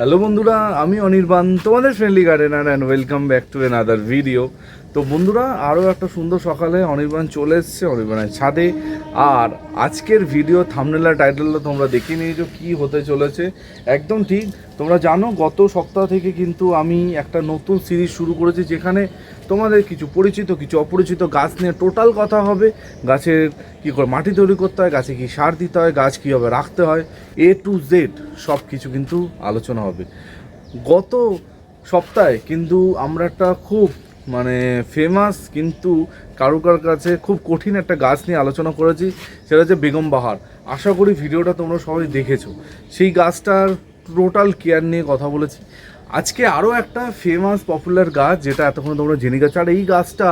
Hello বন্ধুরা আমি অনির্বাণ তোমাদের friendly gardener and welcome back to another video তো বন্ধুরা, আরও একটা সুন্দর সকালে অনির্বাণ চলে এসছে, অনির্বাণের ছাদে। আর আজকের ভিডিও থামনেলা টাইটেলটা তোমরা দেখে নিয়েছো, কী হতে চলেছে। একদম ঠিক, তোমরা জানো, গত সপ্তাহ থেকে কিন্তু আমি একটা নতুন সিরিজ শুরু করেছি, যেখানে তোমাদের কিছু পরিচিত, কিছু অপরিচিত গাছ নিয়ে টোটাল কথা হবে। গাছের কী করে মাটি তৈরি করতে হয়, গাছে কী সার দিতে হয়, গাছ কীভাবে রাখতে হয় এ টু জেড সব কিছু কিন্তু আলোচনা হবে। গত সপ্তাহে কিন্তু আমরা একটা খুব মানে ফেমাস কিন্তু কারুকার কাছে খুব কঠিন একটা গাছ নিয়ে আলোচনা করেছি, সেটা হচ্ছে বেগম বাহার। আশা করি ভিডিওটা তোমরা সবাই দেখেছ। সেই গাছটার টোটাল কেয়ার নিয়ে কথা বলেছি। আজকে আরও একটা ফেমাস পপুলার গাছ যেটা এতক্ষণ তোমরা জেনে গেছো। আর এই গাছটা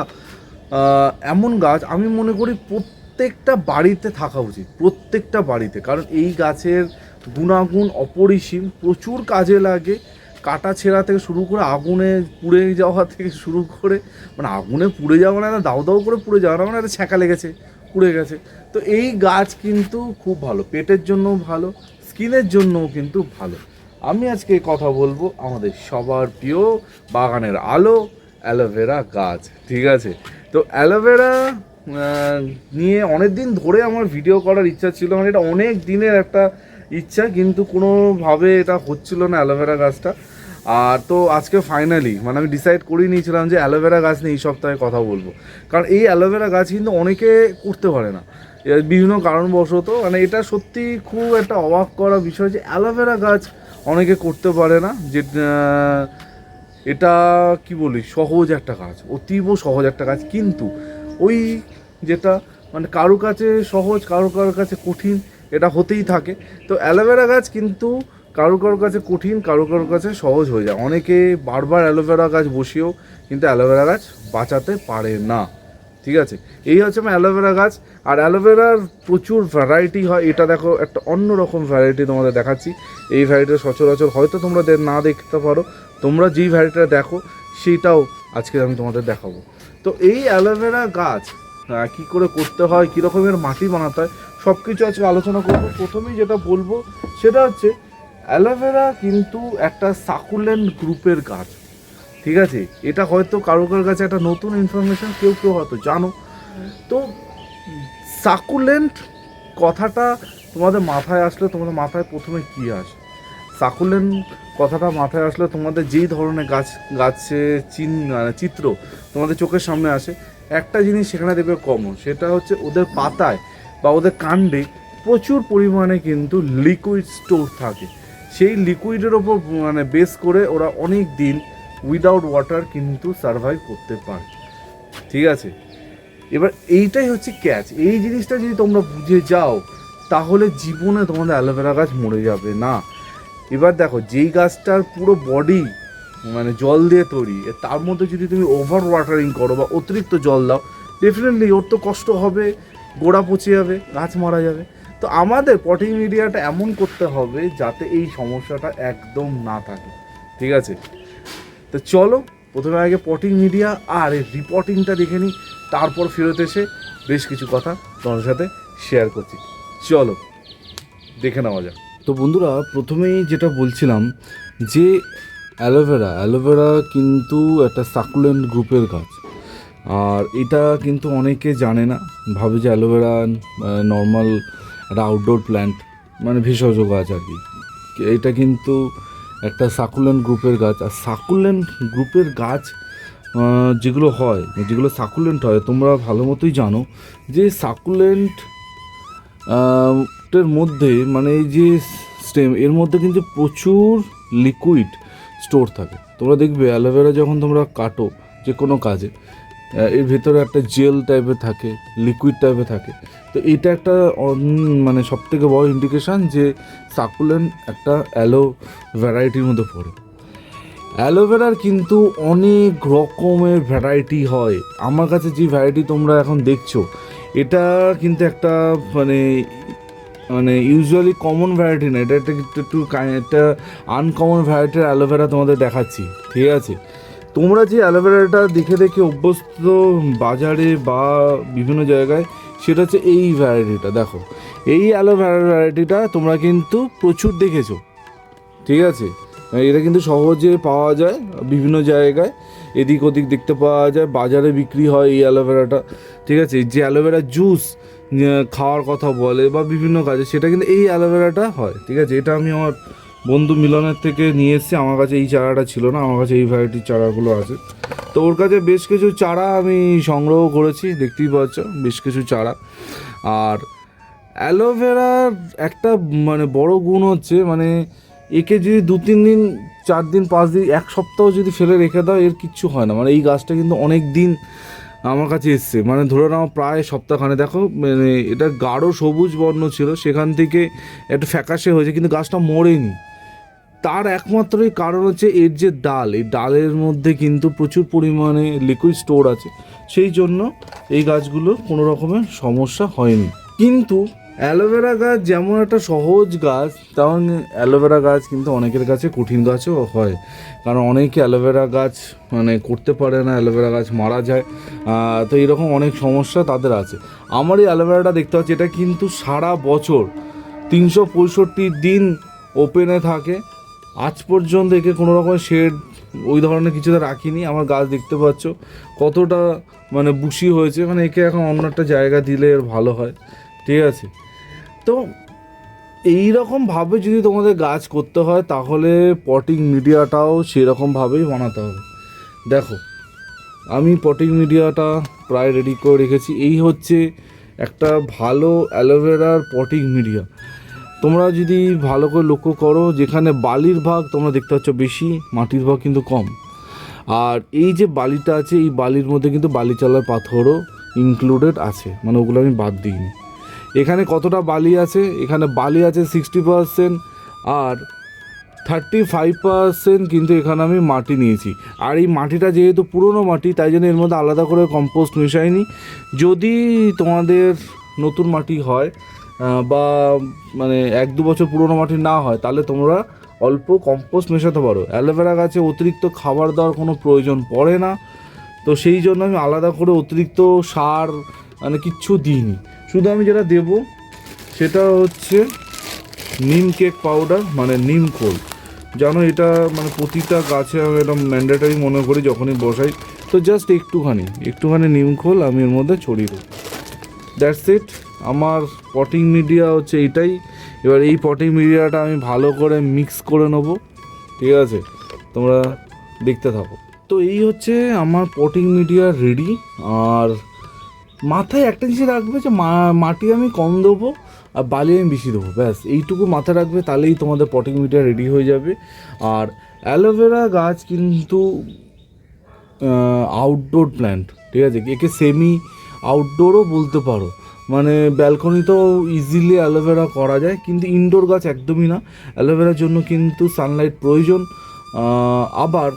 এমন গাছ, আমি মনে করি প্রত্যেকটা বাড়িতে থাকা উচিত, প্রত্যেকটা বাড়িতে। কারণ এই গাছের গুণাগুণ অপরিসীম, প্রচুর কাজে লাগে কাটা ছেঁড়া থেকে শুরু করে আগুনে পুড়ে যাওয়া থেকে শুরু করে মানে আগুনে পুড়ে যাওয়া না, দাও দাও করে পুড়ে যাওয়া না মানে একটা ছ্যাঁকা লেগেছে, পুড়ে গেছে। তো এই গাছ কিন্তু খুব ভালো, পেটের জন্যও ভালো, স্কিনের জন্যও কিন্তু ভালো। আমি আজকে কথা বলব আমাদের সবার প্রিয় বাগানের আলো, অ্যালোভেরা গাছ, ঠিক আছে? তো অ্যালোভেরা নিয়ে অনেক দিন ধরে আমার ভিডিও করার ইচ্ছা ছিল মানে এটা অনেক দিনের একটা ইচ্ছা, কিন্তু কোনোভাবে এটা হচ্ছিল না অ্যালোভেরা গাছটা। আর তো আজকে ফাইনালি মানে আমি ডিসাইড করেই নিয়েছিলাম যে অ্যালোভেরা গাছ নিয়ে এই সপ্তাহে কথা বলব। কারণ এই অ্যালোভেরা গাছ কিন্তু অনেকে করতে পারে না। বিভিন্ন কারণবশত মানে এটা সত্যি খুব একটা অবাক করা বিষয় যে অ্যালোভেরা গাছ অনেকে করতে পারে না, যে এটা কি বলি, সহজ একটা কাজ অতীব সহজ একটা কাজ কিন্তু ওই যেটা মানে কারও কাছে সহজ কারও কারোর কাছে কঠিন, এটা হতেই থাকে। তো অ্যালোভেরা গাছ কিন্তু কারও কারোর কাছে কঠিন কারও কারও কাছে সহজ হয়ে যায়। অনেকে বারবার অ্যালোভেরা গাছ বসিয়েও কিন্তু অ্যালোভেরা গাছ বাঁচাতে পারে না। ঠিক আছে? এই হচ্ছে আমার অ্যালোভেরা গাছ। আর অ্যালোভেরার প্রচুর ভ্যারাইটি হয়। এটা দেখো, একটা অন্য রকম ভ্যারাইটি তোমাদের দেখাচ্ছি। এই ভ্যারাইটিটা সচরাচর হয়তো তোমরা না দেখতে পারো। তোমরা যেই ভ্যারাইটিটা দেখো, সেইটাও আজকে আমি তোমাদের দেখাবো। তো এই অ্যালোভেরা গাছ কি করে করতে হয় কী রকমের মাটি বানাতে হয় সব কিছু আজকে আলোচনা করব। প্রথমেই যেটা বলব, সেটা হচ্ছে অ্যালোভেরা কিন্তু একটা সাকুলেন্ট গ্রুপের গাছ। ঠিক আছে? এটা হয়তো কারও কারোর কাছে একটা নতুন ইনফরমেশন কেউ কেউ হয়তো জানো। তো সাকুলেন্ট কথাটা তোমাদের মাথায় আসলে তোমাদের মাথায় প্রথমে কী আসে? সাকুলেন্ট কথাটা মাথায় আসলে তোমাদের যেই ধরনের গাছ, গাছে চিন মানে চিত্র তোমাদের চোখের সামনে আসে, একটা জিনিস সেখানে দেখবে কমন সেটা হচ্ছে ওদের পাতায় বা ওদের কাণ্ডে প্রচুর পরিমাণে কিন্তু লিকুইড স্টোর থাকে। সেই লিকুইডের ওপর মানে বেস করে ওরা অনেক দিন উইদাউট ওয়াটার কিন্তু সার্ভাইভ করতে পারে ঠিক আছে? এবার এইটাই হচ্ছে ক্যাচ এই জিনিসটা যদি তোমরা বুঝে যাও, তাহলে জীবনে তোমাদের অ্যালোভেরা গাছ মরে যাবে, না? এবার দেখো, যেই গাছটার পুরো বডি মানে জল দিয়ে তৈরি তার মধ্যে যদি তুমি ওভার ওয়াটারিং করো বা অতিরিক্ত জল দাও ডেফিনেটলি ওর তো কষ্ট হবে, গোড়া পচে যাবে, গাছ মারা যাবে। তো আমাদের পটিং মিডিয়াটা এমন করতে হবে যাতে এই সমস্যাটা একদম না থাকে। ঠিক আছে? তো চলো, প্রথমে আগে পটিং মিডিয়া আর এই রিপোর্টিংটা দেখে নিই, তারপর ফেরত এসে বেশ কিছু কথা তোমাদের সাথে শেয়ার করছি। চলো, দেখে নেওয়া যাক। তো বন্ধুরা, প্রথমেই যেটা বলছিলাম যে অ্যালোভেরা অ্যালোভেরা কিন্তু একটা সাকুলেন্ট গ্রুপের গাছ। আর এটা কিন্তু অনেকে জানে না, ভাবে যে অ্যালোভেরা নর্মাল একটা আউটডোর প্ল্যান্ট মানে ভেষজ গাছ আর কি। এটা কিন্তু একটা সাকুলেন্ট গ্রুপের গাছ। আর সাকুলেন্ট গ্রুপের গাছ যেগুলো হয়, যেগুলো সাকুলেন্ট হয়, তোমরা ভালো মতোই জানো যে সাকুলেন্ট এর মধ্যে মানে এই যে স্টেম এর মধ্যে কিন্তু প্রচুর লিকুইড স্টোর থাকে। তোমরা দেখবে অ্যালোভেরা যখন তোমরা কাটো যে কোনো কাজে এর ভেতরে একটা জেল টাইপের থাকে লিকুইড টাইপের থাকে। তো এটা একটা মানে সব থেকে বড় ইন্ডিকেশান যে সাকুলেন্ট একটা অ্যালো ভ্যারাইটির মধ্যে পড়ে। অ্যালোভেরার কিন্তু অনেক রকমের ভ্যারাইটি হয়। আমার কাছে যে ভ্যারাইটি তোমরা এখন দেখছ, এটা কিন্তু একটা মানে মানে ইউজুয়ালি কমন ভ্যারাইটি না। এটা একটা একটু, একটা আনকমন ভ্যারাইটির অ্যালোভেরা তোমাদের দেখাচ্ছি। ঠিক আছে? তোমরা যে অ্যালোভেরাটা দেখে দেখে অভ্যস্ত বাজারে বা বিভিন্ন জায়গায়, সেটা হচ্ছে এই ভ্যারাইটিটা দেখো। এই অ্যালোভেরা ভ্যারাইটিটা তোমরা কিন্তু প্রচুর দেখেছ, ঠিক আছে? এটা কিন্তু সহজে পাওয়া যায় বিভিন্ন জায়গায়, এদিক ওদিক দেখতে পাওয়া যায়, বাজারে বিক্রি হয় এই অ্যালোভেরাটা, ঠিক আছে? যে অ্যালোভেরা জুস খাওয়ার কথা বলে বা বিভিন্ন কাজে, সেটা কিন্তু এই অ্যালোভেরাটা হয়, ঠিক আছে? এটা আমি আমার বন্ধু মিলনের থেকে নিয়ে এসেছি। আমার কাছে এই চারাটা ছিল না, আমার কাছে এই ভ্যারাইটির চারাগুলো আছে। তো ওর কাছে বেশ কিছু চারা আমি সংগ্রহ করেছি, দেখতেই পাচ্ছ, বেশ কিছু চারা। আর অ্যালোভেরার একটা মানে বড় গুণ হচ্ছে মানে একে যদি দু, তিন দিন, চার দিন, পাঁচ দিন, এক সপ্তাহ যদি ফেলে রেখে দাও, এর কিচ্ছু হয় না। মানে এই গাছটা কিন্তু অনেক দিন আমার কাছে এসছে। মানে ধরে নাও প্রায় সপ্তাহখানে। দেখো মানে এটা গাঢ় সবুজ বর্ণ ছিল, সেখান থেকে একটু ফ্যাকাশে হয়েছে, কিন্তু গাছটা মরেনি। তার একমাত্রই কারণ হচ্ছে এর যে ডাল, এই ডালের মধ্যে কিন্তু প্রচুর পরিমাণে লিকুইড স্টোর আছে। সেই জন্য এই গাছগুলো কোনো রকমের সমস্যা হয়নি। কিন্তু অ্যালোভেরা গাছ যেমন একটা সহজ গাছ, তেমন অ্যালোভেরা গাছ কিন্তু অনেকের কাছে কঠিন গাছও হয়। কারণ অনেকে অ্যালোভেরা গাছ মানে করতে পারে না, অ্যালোভেরা গাছ মারা যায়। তো এরকম অনেক সমস্যা তাদের আছে। আমার এই অ্যালোভেরাটা দেখতে পাচ্ছি, এটা কিন্তু সারা বছর তিনশো পঁয়ষট্টি দিন ওপেনে থাকে। আজ পর্যন্ত একে কোনো রকমের শেড ওই ধরনের কিছুতে রাখিনি, আমার গাছ দেখতে পাচ্ছ। কতটা মানে বুশি হয়েছে মানে একে এখন অন্য একটা জায়গা দিলে এর ভালো হয়। ঠিক আছে? তো এই রকমভাবে যদি তোমাদের গাছ করতে হয়, তাহলে পটিং মিডিয়াটাও সেরকমভাবেই বানাতে হবে। দেখো, আমি পটিং মিডিয়াটা প্রায় রেডি করে রেখেছি। এই হচ্ছে একটা ভালো অ্যালোভেরার পটিং মিডিয়া তোমরা যদি ভালো করে লক্ষ্য করো, যেখানে বালির ভাগ তোমরা দেখতে পাচ্ছ বেশি, মাটির ভাগ কিন্তু কম। আর এই যে বালিটা আছে, এই বালির মধ্যে কিন্তু বালি চালার পাথরও ইনক্লুডেড আছে মানে ওগুলো আমি বাদ দিইনি। এখানে কতটা বালি আছে? এখানে বালি আছে সিক্সটি পারসেন্ট আর থার্টি ফাইভ পার্সেন্ট কিন্তু এখানে আমি মাটি নিয়েছি। আর এই মাটিটা যেহেতু পুরনো মাটি, তাই জন্য এর মধ্যে আলাদা করে কম্পোস্ট মেশাইনি। যদি তোমাদের নতুন মাটি হয় বা মানে এক দু বছর পুরনো মাটি না হয়, তাহলে তোমরা অল্প কম্পোস্ট মেশাতে পারো। অ্যালোভেরা গাছে অতিরিক্ত খাবার দেওয়ার কোনো প্রয়োজন পড়ে না। তো সেই জন্য আমি আলাদা করে অতিরিক্ত সার মানে কিচ্ছু দিইনি। শুধু আমি যেটা দেবো, সেটা হচ্ছে নিম কেক পাউডার মানে নিম খোল। জানো এটা মানে প্রতিটা গাছে আমি এটা ম্যান্ডেটারি মনে করি যখনই বসাই। তো জাস্ট একটুখানি একটুখানি নিম খোল আমি এর মধ্যে ছড়িয়ে দেবো। দ্যাটস ইট আমার পটিং মিডিয়া হচ্ছে এটাই এবার এই পটিং মিডিয়াটা আমি ভালো করে মিক্স করে নেব। ঠিক আছে? তোমরা দেখতে থাকো। তো এই হচ্ছে আমার পটিং মিডিয়া রেডি আর মাথায় একটা জিনিস রাখবে যে মাটি আমি কম দেবো আর বালি আমি বেশি দেবো। ব্যাস, এইটুকু মাথায় রাখবে, তাহলেই তোমাদের পটিং মিডিয়া রেডি হয়ে যাবে। আর অ্যালোভেরা গাছ কিন্তু আউটডোর প্ল্যান্ট ঠিক আছে? একে সেমি আউটডোরও বলতে পারো। মানে ব্যালকনিতেও ইজিলি অ্যালোভেরা করা যায়, কিন্তু ইনডোর গাছ একদমই না। অ্যালোভেরার জন্য কিন্তু সানলাইট প্রয়োজন। আবার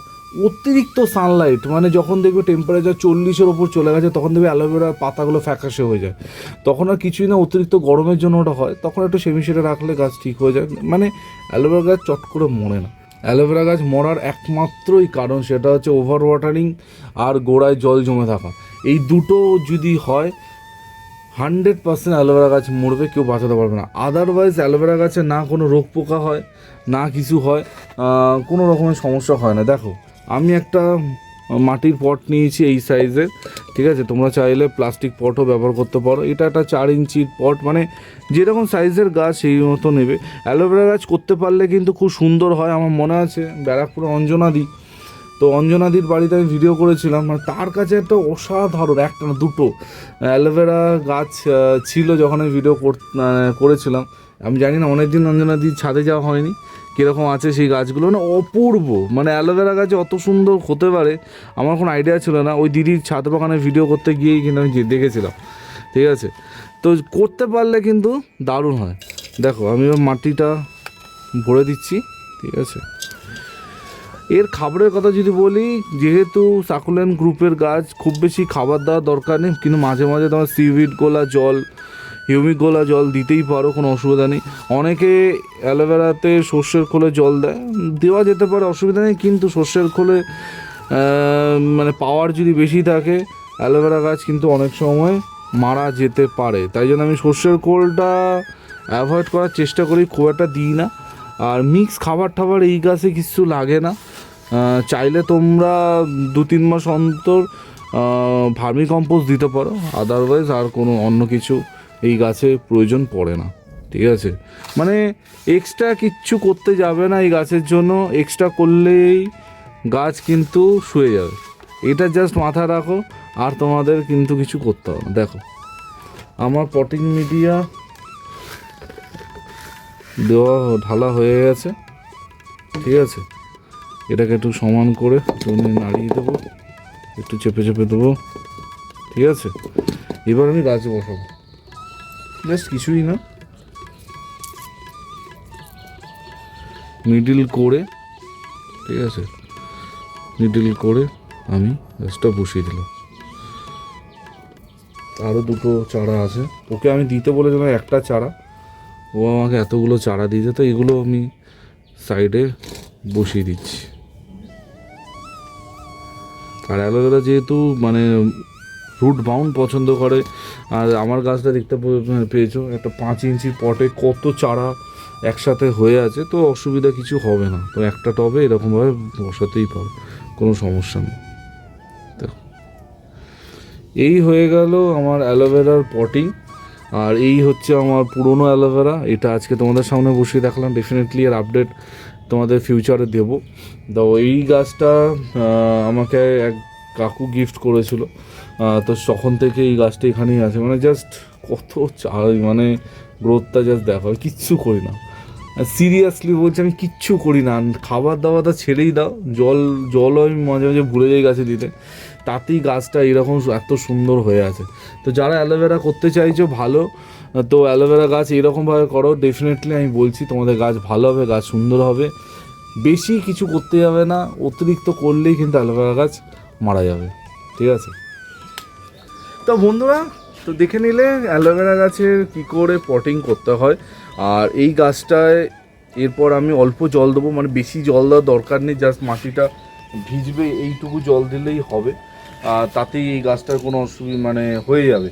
অতিরিক্ত সানলাইট মানে যখন দেখবে টেম্পারেচার চল্লিশের ওপর চলে গেছে, তখন দেখবে অ্যালোভেরার পাতাগুলো ফ্যাকাশে হয়ে যায়। তখন আর কিছুই না, অতিরিক্ত গরমের জন্য ওটা হয়। তখন একটু সেমি শেডে রাখলে গাছ ঠিক হয়ে যায়। মানে অ্যালোভেরা গাছ চট করে মরে না। অ্যালোভেরা গাছ মরার একমাত্রই কারণ সেটা হচ্ছে ওভার ওয়াটারিং আর গোড়ায় জল জমে থাকা। এই দুটো যদি হয় হান্ড্রেড পার্সেন্ট অ্যালোভেরা গাছ মরবে, কেউ বাঁচাতে পারবে না। আদারওয়াইজ অ্যালোভেরা গাছে না কোনো রোগ পোকা হয়, না কিছু হয় কোনো রকমের সমস্যা হয় না। দেখো, আমি একটা মাটির পট নিয়েছি এই সাইজের, ঠিক আছে? তোমরা চাইলে প্লাস্টিক পটও ব্যবহার করতে পারো। এটা একটা চার ইঞ্চির পট মানে যেরকম সাইজের গাছ সেই মতো নেবে। অ্যালোভেরা গাছ করতে পারলে কিন্তু খুব সুন্দর হয়, আমার মনে আছে। ব্যারাকপুরে অঞ্জনাদি তো অঞ্জনাদির বাড়িতে আমি ভিডিও করেছিলাম মানে তার কাছে একটা অসাধারণ, একটা না, দুটো অ্যালোভেরা গাছ ছিল যখন আমি ভিডিও কর- করেছিলাম। আমি জানি না, অনেকদিন অঞ্জনাদির ছাদে যাওয়া হয়নি, কীরকম আছে সেই গাছগুলো না অপূর্ব মানে অ্যালোভেরা গাছে অত সুন্দর হতে পারে, আমার কোনো আইডিয়া ছিল না, ওই দিদির ছাদ বাগানে ভিডিও করতে গিয়েই কিন্তু আমি দেখেছিলাম, ঠিক আছে? তো করতে পারলে কিন্তু দারুণ হয়। দেখো, আমি মাটিটা ভরে দিচ্ছি, ঠিক আছে? এর খাবারের কথা যদি বলি, যেহেতু সাকুলেন গ্রুপের গাছ, খুব বেশি খাবার দেওয়ার দরকার নেই, কিন্তু মাঝে মাঝে তোমার সিভিড গোলা জল, হিউমিক গোলা জল দিতেই পারো, কোনো অসুবিধা নেই। অনেকে অ্যালোভেরাতে সর্ষের খোলে জল দেয়, দেওয়া যেতে পারে, অসুবিধা নেই, কিন্তু সর্ষের খোলে মানে পাওয়ার যদি বেশি থাকে, অ্যালোভেরা গাছ কিন্তু অনেক সময় মারা যেতে পারে। তাই জন্য আমি সর্ষের খোলটা অ্যাভয়েড করার চেষ্টা করি, খুব একটা দিই না। আর মিক্স খাবার টাবার এই গাছে কিছু লাগে না। চাইলে তোমরা দু তিন মাস অন্তর ভার্মি কম্পোস্ট দিতে পারো। আদারওয়াইজ আর কোনো অন্য কিছু এই গাছে প্রয়োজন পড়ে না। ঠিক আছে? মানে এক্সট্রা কিচ্ছু করতে যাবে না এই গাছের জন্য। এক্সট্রা করলেই গাছ কিন্তু শুয়ে যাবে। এটা জাস্ট মাথায় রাখো। আর তোমাদের কিন্তু কিছু করতে হবে না। দেখো, আমার পটিং মিডিয়া দেওয়া, ঢালা হয়ে গেছে। ঠিক আছে? এটাকে একটু সমান করে তুমি নাড়িয়ে দেবো, একটু চেপে চেপে দেবো। ঠিক আছে? এবার আমি গাছে বসাবো। জাস্ট কিছুই না। মিডিল করে, ঠিক আছে? মিডিল করে আমি গাছটা বসিয়ে দিলাম। আরও দুটো চারা আছে। ওকে আমি দিতে বলেছিলাম একটা চারা। ও আমাকে এতগুলো চারা দিয়েছে, তো এগুলো আমি সাইডে বসিয়ে দিচ্ছি। আর অ্যালোভেরা যেহেতু মানে রুট বাউন্ড পছন্দ করে, আর আমার গাছটা দেখতে পে- পেয়েছ, একটা পাঁচ ইঞ্চির পটে কত চারা একসাথে হয়ে আছে, তো অসুবিধা কিছু হবে না। তো একটা টবে এরকমভাবে বসাতেই পারো, কোনো সমস্যা নেই। দেখো। এই হয়ে গেল আমার অ্যালোভেরার পটিং আর এই হচ্ছে আমার পুরনো অ্যালোভেরা, এটা আজকে তোমাদের সামনে বসিয়ে দেখলাম ডেফিনেটলি এর আপডেট ফিউচারে দেব। তো এই গাছটা আমাকে এক কাকু গিফট করেছিল। তো তখন থেকে এই গাছটা এখানেই আছে। মানে জাস্ট কত চা- মানে গ্রোথটা জাস্ট দেখো কিচ্ছু করি না। সিরিয়াসলি বলছি, আমি কিচ্ছু করি না। খাবার দাবারটা ছেড়েই দাও। জল, জলও আমি মাঝে মাঝে ভুলে যাই গাছে দিতে। তাতেই গাছটা এরকম এত সুন্দর হয়ে আছে। তো যারা অ্যালোভেরা করতে চাইছো, ভালো। তো অ্যালোভেরা গাছ এরকমভাবে করো ডেফিনেটলি আমি বলছি তোমাদের গাছ ভালো হবে, গাছ সুন্দর হবে। বেশি কিছু করতে যাবে না, অতিরিক্ত করলেই কিন্তু অ্যালোভেরা গাছ মারা যাবে, ঠিক আছে? তো বন্ধুরা, তো দেখে নিলে অ্যালোভেরা গাছের কী করে পটিং করতে হয়। আর এই গাছটায় এরপর আমি অল্প জল দেবো মানে বেশি জল দেওয়ার দরকার নেই জাস্ট মাটিটা ভিজবে, এইটুকু জল দিলেই হবে। আর তাতেই এই গাছটার কোনো অসুবিধা মানে হয়ে যাবে।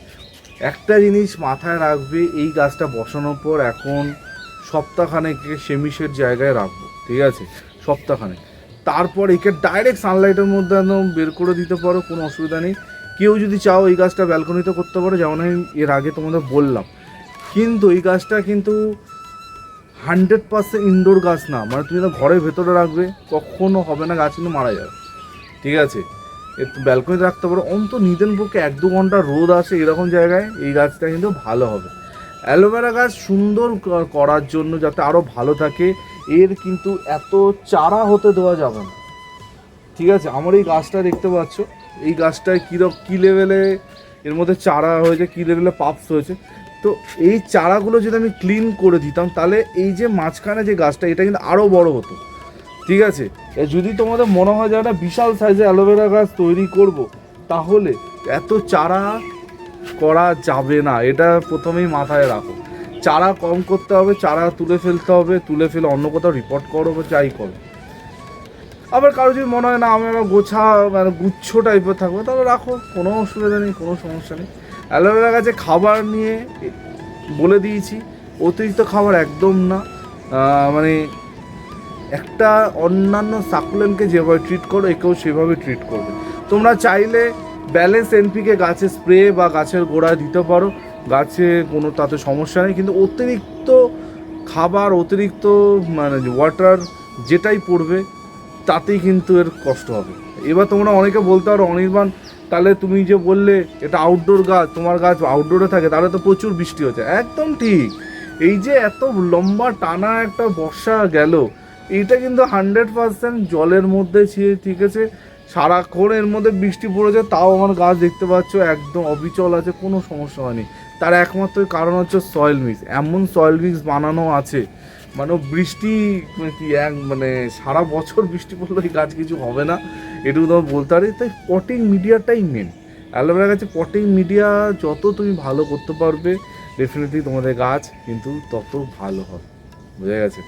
একটা জিনিস মাথায় রাখবে, এই গাছটা বসানোর পর এখন সপ্তাহখানেকে সেমিশের জায়গায় রাখব, ঠিক আছে? সপ্তাহখানেক। তারপর একে ডাইরেক্ট সানলাইটের মধ্যে একদম বের করে দিতে পারো, কোনো অসুবিধা নেই। কেউ যদি চাও এই গাছটা ব্যালকনিতে করতে পারো, যেমন আমি এর আগে তোমাদের বললাম। কিন্তু এই গাছটা কিন্তু হান্ড্রেড পার্সেন্ট ইনডোর গাছ না মানে তুমি ঘরের ভেতরে রাখবে, কখনো হবে না, গাছ কিন্তু মারা যাবে, ঠিক আছে? একটু ব্যালকনিতে রাখতে পারো। অন্ত নিদেন পক্ষে এক দু ঘণ্টা রোদ আসে এরকম জায়গায়, এই গাছটা কিন্তু ভালো হবে। অ্যালোভেরা গাছ সুন্দর করার জন্য যাতে আরও ভালো থাকে, এর কিন্তু এত চারা হতে দেওয়া যাবে না। ঠিক আছে, আমার এই গাছটা দেখতে পাচ্ছ, এই গাছটায় কী কী লেভেলে এর মধ্যে চারা হয়েছে, কী লেভেলে পাপস হয়েছে। তো এই চারাগুলো যদি আমি ক্লিন করে দিতাম, তাহলে এই যে মাঝখানে যে গাছটা, এটা কিন্তু আরও বড় হতো। ঠিক আছে? যদি তোমাদের মনে হয় যে একটা বিশাল সাইজে অ্যালোভেরা গাছ তৈরি করব, তাহলে এত চারা করা যাবে না। এটা প্রথমেই মাথায় রাখো। চারা কম করতে হবে, চারা তুলে ফেলতে হবে, তুলে ফেলে অন্য কোথাও রিপোর্ট করো বা যাই করো। আবার কারও যদি মনে হয়, না, আমি আমার গোছা মানে গুচ্ছ টাইপের থাকব, তাহলে রাখো, কোনো অসুবিধা নেই, কোনো সমস্যা নেই। অ্যালোভেরা গাছে খাবার নিয়ে বলে দিয়েছি, অতিরিক্ত খাবার একদম না। মানে একটা অন্যান্য সাকুলেন্টকে যেভাবে ট্রিট করো, একেও সেভাবে ট্রিট করবে। তোমরা চাইলে ব্যালেন্স এনপিকে গাছে স্প্রে বা গাছের গোড়ায় দিতে পারো। গাছে কোনো তাতে সমস্যা নেই, কিন্তু অতিরিক্ত খাবার, অতিরিক্ত মানে ওয়াটার যেটাই পড়বে, তাতেই কিন্তু এর কষ্ট হবে। এবার তোমরা অনেকে বলতে পারো, অনির্বাণ, তাহলে তুমি যে বললে এটা আউটডোর গাছ, তোমার গাছ আউটডোরে থাকে, তাহলে তো প্রচুর বৃষ্টি হচ্ছে। একদম ঠিক। এই যে এত লম্বা টানা একটা বর্ষা গেল এইটা কিন্তু হান্ড্রেড পার্সেন্ট জলের মধ্যে ঠিক আছে? সারাক্ষণ এর মধ্যে বৃষ্টি পড়েছে, তাও আমার গাছ দেখতে পাচ্ছ, একদম অবিচল আছে, কোনো সমস্যা হয়নি। তার একমাত্র কারণ হচ্ছে সয়েল মিক্স এমন সয়েল মিক্স বানানো আছে মানে বৃষ্টি মানে কি, এক মানে সারা বছর বৃষ্টি পড়লে এই গাছ কিছু হবে না, এটুকু তোমার বলতে পারি। তাই পটিং মিডিয়াটাই মেন অ্যালোভেরা গাছে পটিং মিডিয়া যত তুমি ভালো করতে পারবে ডেফিনেটলি তোমাদের গাছ কিন্তু তত ভালো হবে। বোঝা গেছে?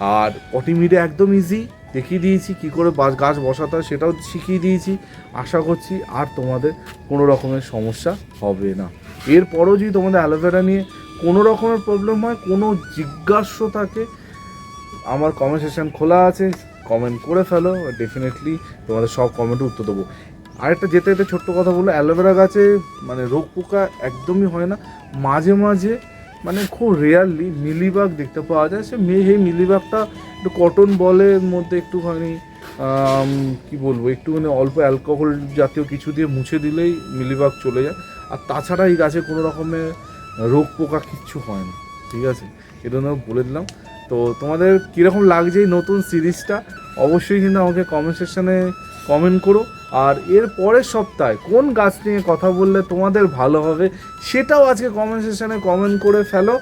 আর পটিং একদম ইজি দেখিয়ে দিয়েছি কী করে গাছ বসাতে হয় সেটাও শিখিয়ে দিয়েছি। আশা করছি আর তোমাদের কোনো রকমের সমস্যা হবে না। এরপরও যদি তোমাদের অ্যালোভেরা নিয়ে কোনো রকমের প্রবলেম হয়, কোনো জিজ্ঞাস্য থাকে, আমার কমেন্ট সেকশন খোলা আছে কমেন্ট করে ফেলো। ডেফিনেটলি তোমাদের সব কমেন্টে উত্তর দেবো। আরেকটা যেতে যেতে ছোট্ট কথা বলল অ্যালোভেরা গাছে মানে রোগ পোকা একদমই হয় না। মাঝে মাঝে মানে খুব রেয়ারলি মিলিবাগ দেখতে পাওয়া যায়। সে সেই মিলিবাগটা একটু কটন বলের মধ্যে একটুখানি কি বলব, একটুখানি অল্প অ্যালকোহল জাতীয় কিছু দিয়ে মুছে দিলেই মিলিবাগ চলে যায়। আর তাছাড়া এই গাছে কোনো রকমের রোগ পোকা কিচ্ছু হয় না, ঠিক আছে? এটা বলে দিলাম। তো তোমাদের কীরকম লাগছে এই নতুন সিরিজটা? অবশ্যই কিন্তু আমাকে কমেন্ট সেকশানে কমেন্ট করো। আর এর পরের সপ্তাহে কোন গাছ নিয়ে কথা বললে তোমাদের ভালো হবে, সেটাও আজকে কমেন্ট সেকশানে কমেন্ট করে ফেলো।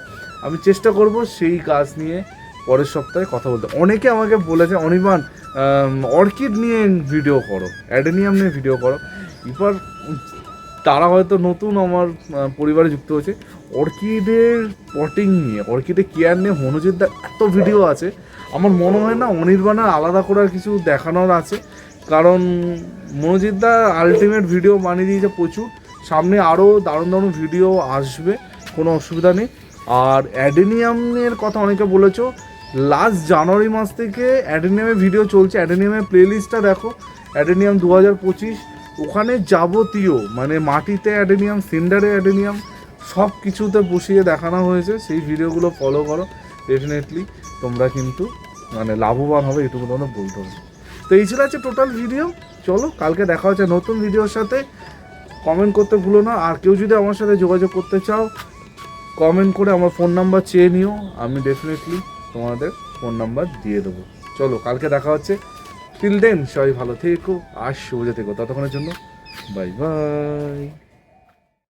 আমি চেষ্টা করব সেই গাছ নিয়ে পরের সপ্তাহে কথা বলতে। অনেকে আমাকে বলেছে, অনির্বাণ অর্কিড নিয়ে ভিডিও করো অ্যাডেনিয়াম নিয়ে ভিডিও করো। এবার তারা হয়তো নতুন আমার পরিবারে যুক্ত হয়েছে। অর্কিডের পটিং নিয়ে, অর্কিডের কেয়ার নিয়ে মনোজিৎদার এত ভিডিও আছে। আমার মনে হয় না অনির্বাণের আলাদা করার কিছু দেখানোর আছে। কারণ মনোজিৎদা আলটিমেট ভিডিও বানিয়ে দিয়েছে প্রচুর। সামনে আরও দারুণ দারুণ ভিডিও আসবে, কোনো অসুবিধা নেই। আর অ্যাডেনিয়ামের কথা অনেকে বলেছ লাস্ট জানুয়ারি মাস থেকে অ্যাডেনিয়ামের ভিডিও চলছে। অ্যাডেনিয়ামের প্লেলিস্টটা দেখো, অ্যাডেনিয়াম দু হাজার পঁচিশ। ওখানে যাবতীয় মানে মাটিতে অ্যাডেনিয়াম, সিন্ডারে অ্যাডেনিয়াম সব কিছুতে বসিয়ে দেখানো হয়েছে। সেই ভিডিওগুলো ফলো করো ডেফিনেটলি তোমরা কিন্তু মানে লাভবান হবে, এটুকু তোমরা বলতে হবে। তো এই ছিল আছে টোটাল ভিডিও চলো, কালকে দেখা হচ্ছে নতুন ভিডিওর সাথে। কমেন্ট করতে ভুলো না। আর কেউ যদি আমার সাথে যোগাযোগ করতে চাও কমেন্ট করে আমার ফোন নাম্বার চেয়ে নিও। আমি ডেফিনেটলি তোমাদের ফোন নাম্বার দিয়ে দেবো। চলো, কালকে দেখা হচ্ছে। টিল দেন সবাই ভালো থেকো আর শুভ থেকো ততক্ষণের জন্য বাই বাই